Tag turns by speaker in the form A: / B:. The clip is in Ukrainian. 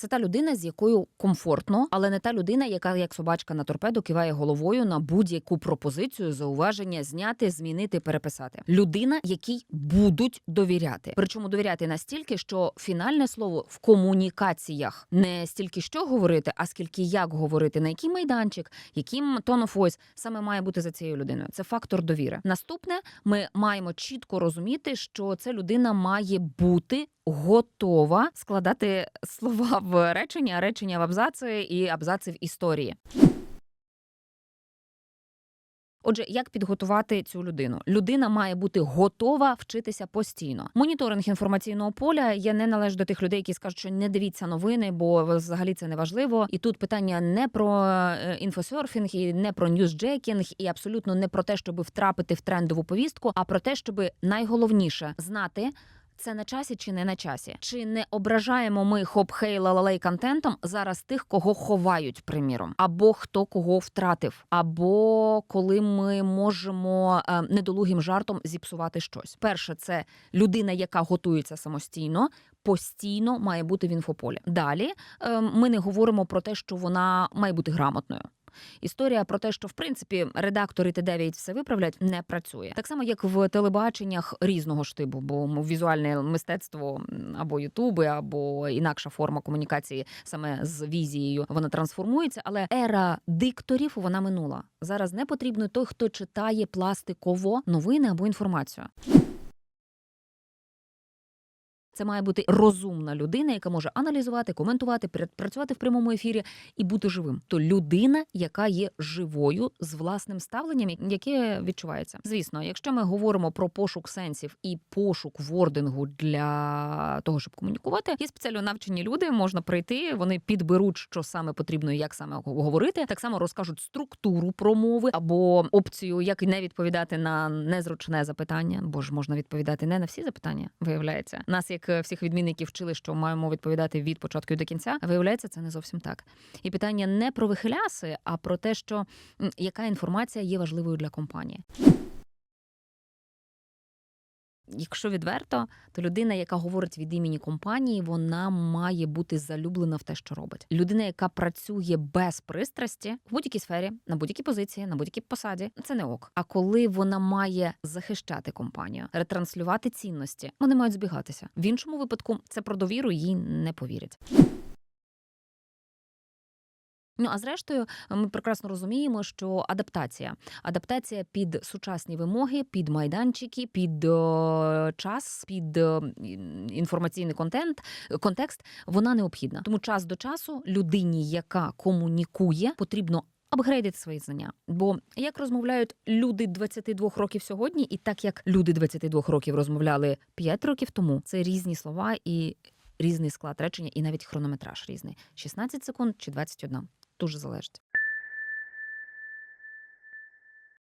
A: Це та людина, з якою комфортно, але не та людина, яка як собачка на торпеду киває головою на будь-яку пропозицію, зауваження зняти, змінити, переписати. Людина, якій будуть довіряти. Причому довіряти настільки, що фінальне слово в комунікаціях не стільки що говорити, а скільки як говорити, на який майданчик, яким of voice саме має бути за цією людиною. Це фактор довіри. Наступне, ми маємо чітко розуміти, що ця людина має бути готова складати слова в речення, речення в абзаци і абзаци в історії. Отже, як підготувати цю людину? Людина має бути готова вчитися постійно. Моніторинг інформаційного поля. Я не належу до тих людей, які скажуть, що не дивіться новини, бо взагалі це не важливо. І тут питання не про е, інфосерфінг, і не про ньюсджекінг, і абсолютно не про те, щоб втрапити в трендову повістку, а про те, щоб найголовніше знати. Це на часі чи не на часі? Чи не ображаємо ми хоп-хей лалалей контентом зараз тих, кого ховають, приміром, або хто кого втратив, або коли ми можемо е, недолугим жартом зіпсувати щось? Перше, це людина, яка готується самостійно, постійно має бути в інфополі. Далі е, ми не говоримо про те, що вона має бути грамотною. Історія про те, що в принципі редактори Т9 все виправлять, не працює. Так само, як в телебаченнях різного ж типу, бо візуальне мистецтво або Ютуби, або інакша форма комунікації саме з візією, вона трансформується. Але ера дикторів вона минула. Зараз не потрібно той, хто читає пластиково новини або інформацію. Це має бути розумна людина, яка може аналізувати, коментувати, пр- працювати в прямому ефірі і бути живим. То людина, яка є живою з власним ставленням, яке відчувається. Звісно, якщо ми говоримо про пошук сенсів і пошук вордингу для того, щоб комунікувати, є спеціально навчені люди. Можна прийти, вони підберуть, що саме потрібно і як саме говорити. Так само розкажуть структуру промови або опцію, як не відповідати на незручне запитання, бо ж можна відповідати не на всі запитання. Виявляється, нас як всіх відмінників вчили, що маємо відповідати від початку до кінця. Виявляється, це не зовсім так. І питання не про вихиляси, а про те, що яка інформація є важливою для компанії. Якщо відверто, то людина, яка говорить від імені компанії, вона має бути залюблена в те, що робить. Людина, яка працює без пристрасті в будь-якій сфері, на будь-якій позиції, на будь-якій посаді, це не ок. А коли вона має захищати компанію, ретранслювати цінності, вони мають збігатися. В іншому випадку це про довіру їй не повірять. Ну а зрештою, ми прекрасно розуміємо, що адаптація, адаптація під сучасні вимоги, під майданчики, під е, час, під е, ін- інформаційний контент, контекст, вона необхідна. Тому час до часу людині, яка комунікує, потрібно. Апгрейдити свої знання, бо як розмовляють люди 22 років сьогодні, і так як люди 22 років розмовляли 5 років тому, це різні слова і різний склад речення, і навіть хронометраж різний: 16 секунд чи 21. Дуже залежить.